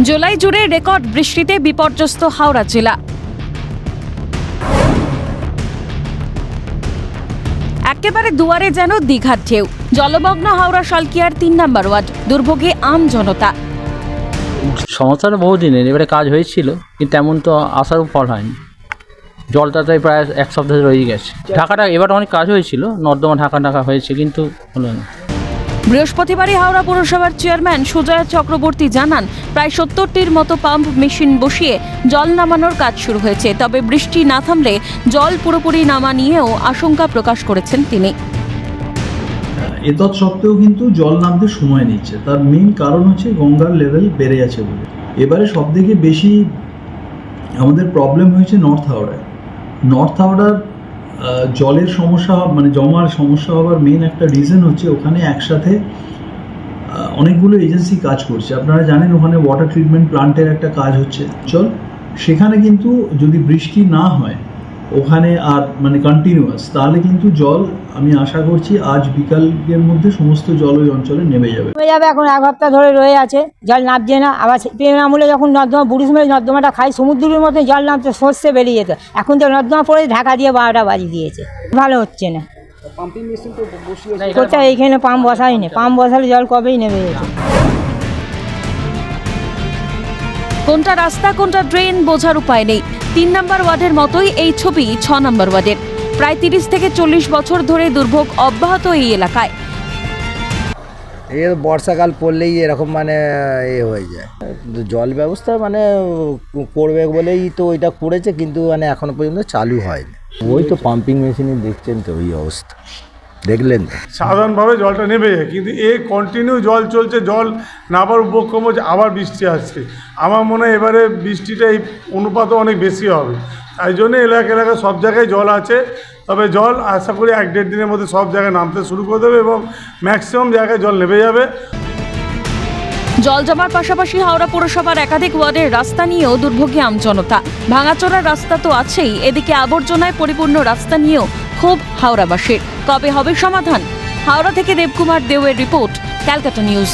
জুলাই জুড়ে রেকর্ড বৃষ্টিতে বিপর্যস্ত হাওড়া জেলা। একেবারে দুয়ারে যেন দীঘার ঢেউ। জলমগ্ন হাওড়া সালকিয়ার তিন নম্বর ওয়ার্ড, দুর্ভোগে আম জনতা। সমস্যাটা বহু দিনের এবারে কাজ হয়েছিল, কিন্তু তেমন তো আসারও ফল হয়নি। জলটা তাই প্রায় এক সপ্তাহ রয়ে গেছে। ঢাকাটা এবার অনেক কাজ হয়েছিল, নর্দমা ঢাকা ঢাকা হয়েছে, কিন্তু হলো না। বৃহস্পতিবারই হাওড়া পুরসভার চেয়ারম্যান সুজয় চক্রবর্তী জানান, প্রায় সত্তরটির মতো পাম্প মেশিন বসিয়ে জল নামানোর কাজ শুরু হয়েছে। তবে বৃষ্টি না থামলে জল পুরোপুরি নামা নিয়েও আশঙ্কা প্রকাশ করেছেন তিনি। এতৎ সত্ত্বেও কিন্তু জল নামতে সময় নিচ্ছে। তার মেইন কারণ হচ্ছে গঙ্গার লেভেল বেড়ে আছে বলে। এবারে সব থেকে বেশি আমাদের প্রবলেম হয়েছে নর্থ হাওড়ায় নর্থ হাওড়ার জলের সমস্যা মানে জমার সমস্যা হওয়ার মেন একটা রিজন হচ্ছে ওখানে একসাথে অনেকগুলো এজেন্সি কাজ করছে। আপনারা জানেন ওখানে ওয়াটার ট্রিটমেন্ট প্লান্টের একটা কাজ হচ্ছে। চল, সেখানে কিন্তু যদি বৃষ্টি না হয় ওখানে আর মানে কন্টিনিউয়াস তাহলে কিন্তু জল আমি আশা করছি আজ বিকালের মধ্যে সমস্ত জল ওই অঞ্চলে নেমে যাবে। হয়ে যাবে এখন এক হপ্তাহ ধরে রয়ে আছে জল নামছে না আবার পেন আমলে যখন নর্দমা বুড়িশ মেরে নর্দমাটা খাই সমুদ্রের মতো জল নামছে সর্ষে বেরিয়ে যেত। এখন তো নর্দমা পড়ে ঢাকা দিয়ে বারোটা বাজি দিয়েছে ভালো হচ্ছে না। কোথায় এইখানে পাম্প বসাইনি পাম্প বসালে জল কবেই নেমে যেত? কোনটা রাস্তা কোনটা ড্রেন বোঝার উপায় নেই। তিন নম্বর ওয়ার্ডের মতোই এই ছবি ছ নম্বর ওয়ার্ডের। প্রায় তিরিশ থেকে চল্লিশ বছর ধরে দুর্ভোগ অব্যাহত এই এলাকায়। এ বর্ষাকাল পড়লেই এরকম মানে এ হয়ে যায়। জল ব্যবস্থা মানে করবে বলেই তো ওইটা করেছে কিন্তু মানে এখনও পর্যন্ত চালু হয়নি। ওই তো পাম্পিং মেশিনে দেখছেন তো ওই অবস্থা। দেখলেন সাধারণভাবে জলটা নেমে যায় কিন্তু এ কন্টিনিউ জল চলছে জল নাবার উপক্রম হচ্ছে আবার বৃষ্টি আসছে। আমার মনে হয় এবারে বৃষ্টিটা এই অনুপাতও অনেক বেশি হবে। তাই জন্য এলাকা এলাকা সব জায়গায় জল আছে তবে জল আশা করি এক দেড় দিনের মধ্যে সব জায়গায় নামতে শুরু করে দেবে এবং ম্যাক্সিমাম জায়গায় জল নেমে যাবে। জল জমার পাশাপাশি হাওড়া পুরসভার একাধিক ওয়ার্ডের রাস্তা নিয়েও দুর্ভোগী আমজনতা। ভাঙাচোরা রাস্তা তো আছেই এদিকে আবর্জনায় পরিপূর্ণ রাস্তা নিয়েও ক্ষোভ হাওড়াবাসীর। কবে হবে সমাধান? হাওড়া থেকে দেবকুমার দেওয়ের রিপোর্ট ক্যালকাটা নিউজ।